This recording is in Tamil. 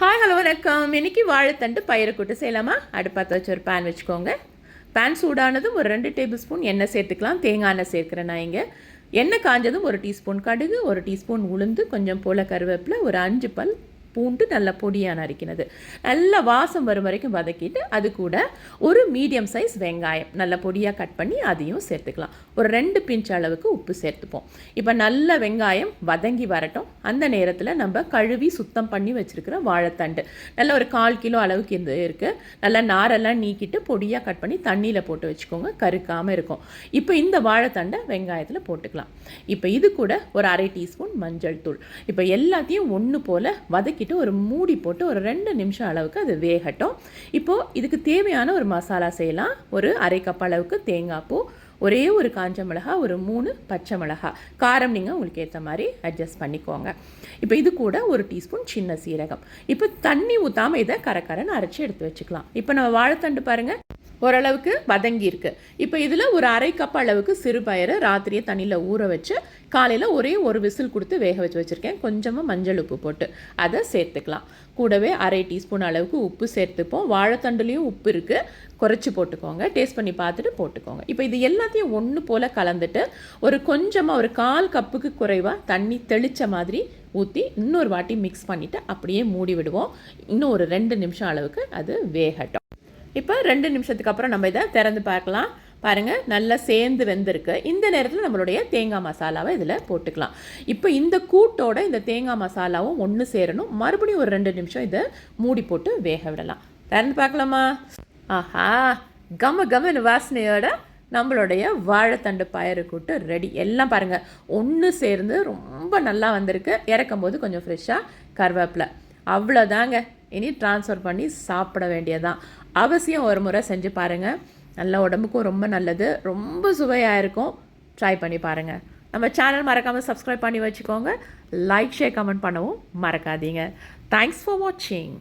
ஹாய் ஹலோ வணக்கம். இன்றைக்கி வாழைத்தண்டு பயிரை கூட்டு செய்யலாமா? அடுப்பாத்த வச்சு ஒரு பேன் வச்சுக்கோங்க. பேன் சூடானதும் ஒரு ரெண்டு டேபிள் ஸ்பூன் எண்ணெய் சேர்த்துக்கலாம். தேங்காய் எண்ணெய் சேர்க்குறேன் நான் இங்கே. எண்ணெய் காஞ்சதும் ஒரு டீஸ்பூன் கடுகு ஒரு டீஸ்பூன் உளுந்து கொஞ்சம் போல கருவேப்பில் ஒரு அஞ்சு பல் பூண்டு நல்லா பொடியாக நறுக்கினது நல்லா வாசம் வரும் வரைக்கும் வதக்கிட்டு அது கூட ஒரு மீடியம் சைஸ் வெங்காயம். நல்லா பொடியாக கட் பண்ணி அதையும் சேர்த்துக்கலாம். ஒரு ரெண்டு பிஞ்ச் அளவுக்கு உப்பு சேர்த்துப்போம். இப்போ நல்ல வெங்காயம் வதங்கி வரட்டும். அந்த நேரத்தில் நம்ம கழுவி சுத்தம் பண்ணி வச்சுருக்கிற வாழைத்தண்டு. நல்ல ஒரு கால் கிலோ அளவுக்கு இது இருக்குது நல்லா நாரெல்லாம் நீக்கிட்டு பொடியாக கட் பண்ணி தண்ணியில் போட்டு வச்சுக்கோங்க. கருக்காமல் இருக்கும். இப்போ இந்த வாழைத்தண்டை வெங்காயத்தில் போட்டுக்கலாம். இப்போ இது கூட ஒரு அரை டீஸ்பூன் மஞ்சள் தூள். இப்போ எல்லாத்தையும் ஒன்று போல் வதக்கி வதக்கிட்டு ஒரு மூடி போட்டு ஒரு ரெண்டு நிமிஷம் அளவுக்கு அது வேகட்டும். இப்போது இதுக்கு தேவையான ஒரு மசாலா செய்யலாம். ஒரு அரை கப் அளவுக்கு தேங்காய் பூ ஒரே ஒரு காஞ்ச மிளகா ஒரு மூணு பச்சை மிளகா. காரம் நீங்கள் உங்களுக்கு ஏற்ற மாதிரி அட்ஜஸ்ட் பண்ணிக்கோங்க. இப்போ இது கூட ஒரு டீஸ்பூன் சின்ன சீரகம். இப்போ தண்ணி ஊற்றாமல் இதை கரக்கரன்னு அரைச்சி எடுத்து வச்சுக்கலாம். இப்போ நம்ம வாழைத்தண்டு பாருங்கள் ஓரளவுக்கு வதங்கியிருக்கு இப்போ இதில் ஒரு அரை கப் அளவுக்கு சிறுபயறு ராத்திரியே தண்ணியில் ஊற வச்சு காலையில் ஒரே ஒரு விசில் கொடுத்து வேக வச்சு வச்சுருக்கேன். கொஞ்சமாக மஞ்சள் உப்பு போட்டு அதை சேர்த்துக்கலாம். கூடவே அரை டீஸ்பூன் அளவுக்கு உப்பு சேர்த்துப்போம். வாழைத்தண்டுலேயும் உப்பு இருக்குது குறைச்சி போட்டுக்கோங்க. டேஸ்ட் பண்ணி பார்த்துட்டு போட்டுக்கோங்க. இப்போ இது எல்லாத்தையும் ஒன்று போல் கலந்துட்டு ஒரு கொஞ்சமாக ஒரு கால் கப்புக்கு குறைவாக தண்ணி தெளித்த மாதிரி ஊற்றி இன்னொரு வாட்டி மிக்ஸ் பண்ணிவிட்டு அப்படியே மூடி விடுவோம். இன்னும் ஒரு ரெண்டு நிமிஷம் அளவுக்கு அது வேகட்டும். இப்போ ரெண்டு நிமிஷத்துக்கு அப்புறம் நம்ம இதை திறந்து பார்க்கலாம். பாருங்கள் நல்லா சேர்ந்து வெந்திருக்கு. இந்த நேரத்தில் நம்மளுடைய தேங்காய் மசாலாவை இதில் போட்டுக்கலாம். இப்போ இந்த கூட்டோட இந்த தேங்காய் மசாலாவும் ஒன்று சேரணும். மறுபடியும் ஒரு ரெண்டு நிமிஷம் இதை மூடி போட்டு வேக விடலாம். திறந்து பார்க்கலாமா? ஆஹா கம கமன்னு வாசனையோட நம்மளுடைய வாழைத்தண்டு பயறு கூட்டு ரெடி. எல்லாம் பாருங்கள் ஒன்று சேர்ந்து ரொம்ப நல்லா வந்திருக்கு. இறக்கும் போது கொஞ்சம் ஃப்ரெஷ்ஷாக கருவேப்பிலை. அவ்வளோதாங்க இனி ட்ரான்ஸ்ஃபர் பண்ணி சாப்பிட வேண்டியதான் அவசியம் ஒரு முறை செஞ்சு பாருங்கள் நல்ல உடம்புக்கும் ரொம்ப நல்லது. ரொம்ப சுவையாக இருக்கும். ட்ரை பண்ணி பாருங்கள் நம்ம சேனல் மறக்காமல் சப்ஸ்கிரைப் பண்ணி வச்சுக்கோங்க. லைக் ஷேர் கமெண்ட் பண்ணவும் மறக்காதீங்க. தேங்க்ஸ் ஃபார் வாட்சிங்